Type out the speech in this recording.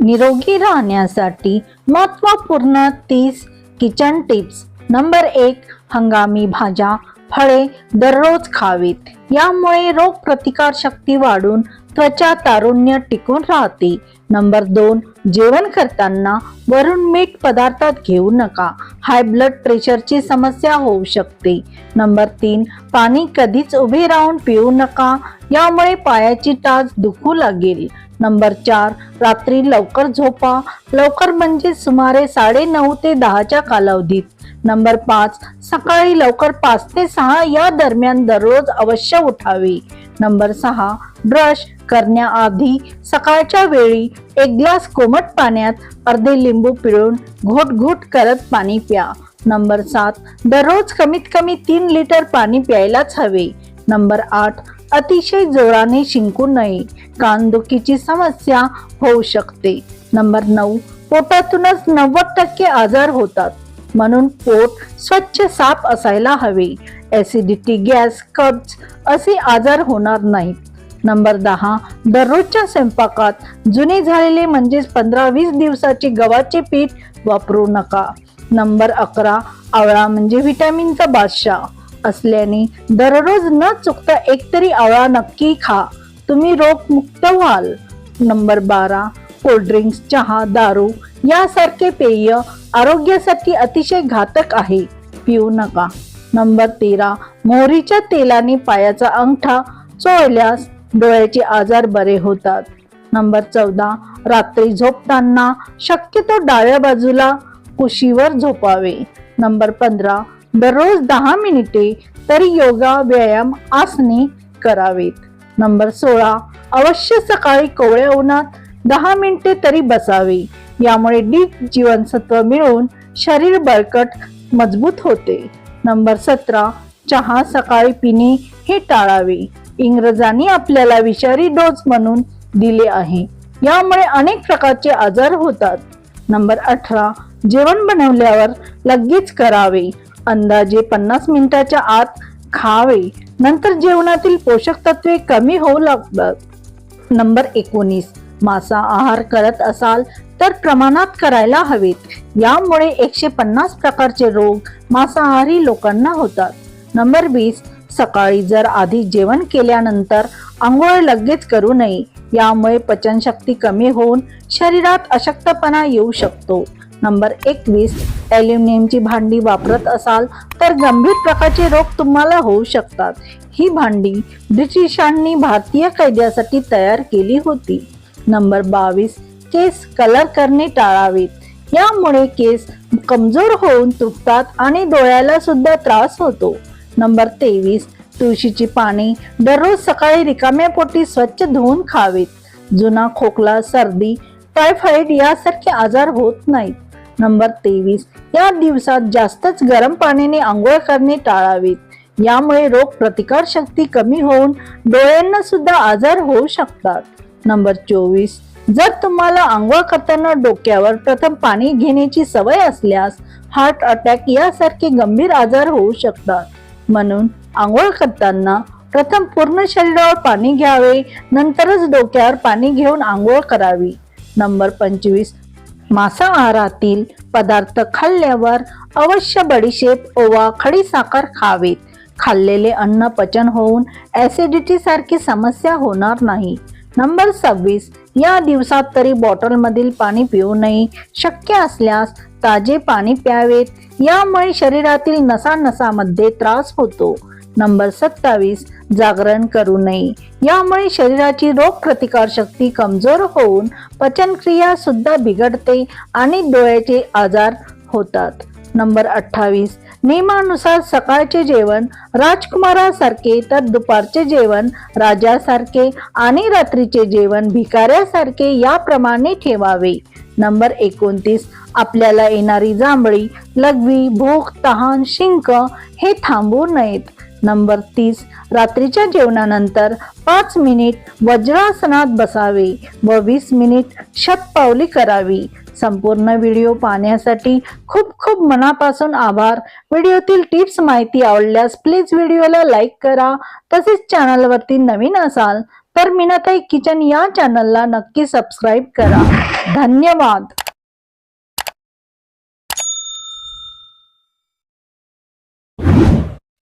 निरोगी राहण्यासाठी महत्त्वपूर्ण तीस किचन टिप्स नंबर एक हंगामी भाज्या फळे दररोज खावीत. यामुळे रोग प्रतिकार शक्ती वाढून त्वचा तारुण्य टिकून राहते. नंबर दोन जेवण करताना वरून मीठ पदार्थात घेऊ नका. हाय ब्लड प्रेशरची समस्या होऊ शकते. नंबर तीन पाणी कधीच उभे राहून पिऊ नका. यामुळे पायाची टाच दुखू लागेल. नंबर चार रात्री लवकर झोपा. लवकर म्हणजे सुमारे साडे नऊ ते दहाच्या कालावधीत. नंबर पाच सकाळी लवकर पाच ते सहा या दरम्यान दररोज अवश्य उठावे. नंबर सहा ब्रश करण्याआधी सकाळच्या वेळी एक ग्लास कोमट पाण्यात अर्धे लिंबू पिळून घोट घोट करत पाणी प्या. नंबर सात दररोज कमीत कमी तीन लिटर पाणी प्यायलाच हवे. नंबर आठ अतिशय जोराने शिंकू नये. कानदुखीची समस्या होऊ शकते. नंबर नऊ पोटातूनच नव्वद टक्के आजार होतात. म्हणून पोट स्वच्छ साफ असायला हवे. ऍसिडिटी गॅस कब्ज असे आजार होणार नाहीत. नंबर दहा दररोजच्या स्वयंपाकात जुने झालेले म्हणजेच पंधरा वीस दिवसाचे गव्हाचे पीठ वापरू नका. नंबर अकरा आवळा म्हणजे व्हिटॅमिनचा बादशाह. असल्याने दररोज न चुकता एकतरी आवळा नक्की खा. तुम्ही रोगमुक्त व्हाल. नंबर बारा कोल्ड्रिंक्स चहा दारू यासारखे पेय आरोग्यासाठी अतिशय घातक आहे. पिऊ नका. नंबर तेरा मोहरीच्या तेलाने पायाचा अंगठा चोळल्यास डोळ्याचे आजार बरे होतात. नंबर चौदा रात्री झोपताना शक्यतो डाव्या बाजूला कुशीवर झोपावे. नंबर पंधरा दररोज दहा मिनिटे तरी योगा व्यायाम आसने करावेत. नंबर सोळा अवश्य सकाळी कोवळ्या उन्हात दहा मिनिटे तरी बसावे. यामुळे डी जीवनसत्व मिळून शरीर बळकट मजबूत होते. नंबर सतरा चहा सकाळी पिणे हे टाळावे. इंग्रजांनी आपल्याला विषारी डोस म्हणून दिले आहे. यामुळे अनेक प्रकारचे आजार होतात. नंबर अठरा जेवण बनवल्यावर लगेच करावे. अंदाजे पन्नास मिनिटाच्या आत खावे. नंतर जेवणातील पोषक तत्वे कमी होऊ लागतात नंबर एकोणीस. मासा आहार करत असाल तर प्रमाणात करायला हवेत. यामुळे एकशे पन्नास प्रकारचे रोग मांसाहारी लोकांना होतात. नंबर वीस. सकाळी जर आधी जेवण केल्यानंतर आंघोळ लगेच करू नये. यामुळे पचनशक्ती कमी होऊन शरीरात अशक्तपणा येऊ शकतो. नंबर एकवीस. ॲल्युमिनियमची भांडी वापरत असाल तर गंभीर प्रकारचे रोग तुम्हाला होऊ शकतात. ही भांडी ब्रिटिशांनी भारतीय कैद्यासाठी तयार केली होती. नंबर बावीस. केस कलर करणे टाळावेत. यामुळे केस कमजोर होऊन तुटतात आणि डोळ्याला सुद्धा त्रास होतो. नंबर तेवीस. तुळशीची पाने दररोज सकाळी रिकाम्या पोटी स्वच्छ धुवून खावेत. जुना खोकला सर्दी टायफॉइड यासारखे आजार होत नाहीत. नंबर तेवीस. या दिवसात जास्तच गरम पाण्याने आंघोळ करणे टाळावीत. यामुळे रोग प्रतिकार शक्ती कमी होऊन डोळ्यांना सुद्धा आजार होऊ शकतात. नंबर चोवीस. जर तुम्हाला आंघोळ करताना डोक्यावर प्रथम पाणी घेण्याची सवय असल्यास हार्ट अटॅक यासारखे गंभीर आजार होऊ शकतात. म्हणून आंघोळ करताना प्रथम पूर्ण शरीरावर पाणी घ्यावे नंतरच डोक्यावर पाणी घेऊन आंघोळ करावी. नंबर पंचवीस. मांसाहारातील पदार्थ खाल्ल्यावर अवश्य बडीशेप ओवा खडीसाखर खावेत. खाल्लेले अन्न पचन होऊन ॲसिडिटी सारखी समस्या होणार नाही. नंबर सव्वीस या दिवसात तरी बॉटलमधील पाणी पिऊ नये शक्य असल्यास ताजे पाणी प्यावेत. यामुळे शरीरातील नसानसामध्ये त्रास होतो. नंबर सत्तावीस जागरण करू नये. यामुळे शरीराची रोग प्रतिकार शक्ती कमजोर होऊन पचनक्रिया सुद्धा बिघडते आणि डोळ्याचे आजार होतात. नंबर अठ्ठावीस नियमानुसार सकाळचे जेवण राजकुमारासारखे तर दुपारचे जेवण राजासारखे आणि रात्रीचे जेवण भिकाऱ्यासारखे याप्रमाणे ठेवावे. नंबर एकोणतीस आपल्याला येणारी जांभळी लघवी भूक तहान शिंक हे थांबू नयेत. नंबर तीस रात्रीच्या जेवणानंतर पाच मिनिट वज्रासनात बसावे व वीस मिनिट शतपावली करावी. संपूर्ण व्हिडिओ पाहण्यासाठी खूप खूप मनापासून आभार. व्हिडिओतील टिप्स माहिती आवडल्यास प्लीज व्हिडिओला लाईक करा. तसेच चॅनलवरती नवीन असाल तर मीनाताई किचन या चॅनलला नक्की सबस्क्राईब करा. धन्यवाद.